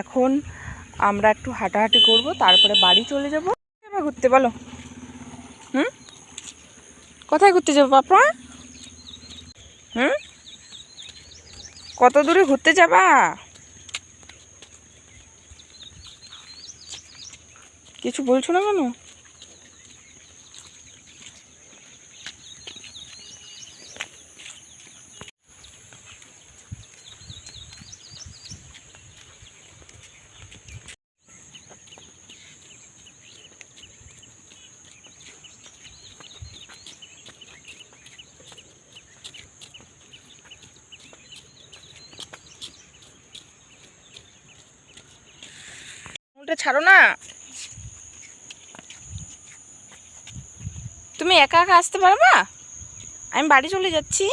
এখন আমরা একটু হাঁটাহাঁটি করব, তারপরে বাড়ি চলে যাব। এবার ঘুরতে বলো? হুম? কোথায় ঘুরতে যাব বাপা? হুম? কত দূরে ঘুরতে যাবা? কিছু বলছো না কেন? আঙুলটা ছাড়ো না। তুমি একা একা আসতে পারবা? আমি বাড়ি চলে যাচ্ছি।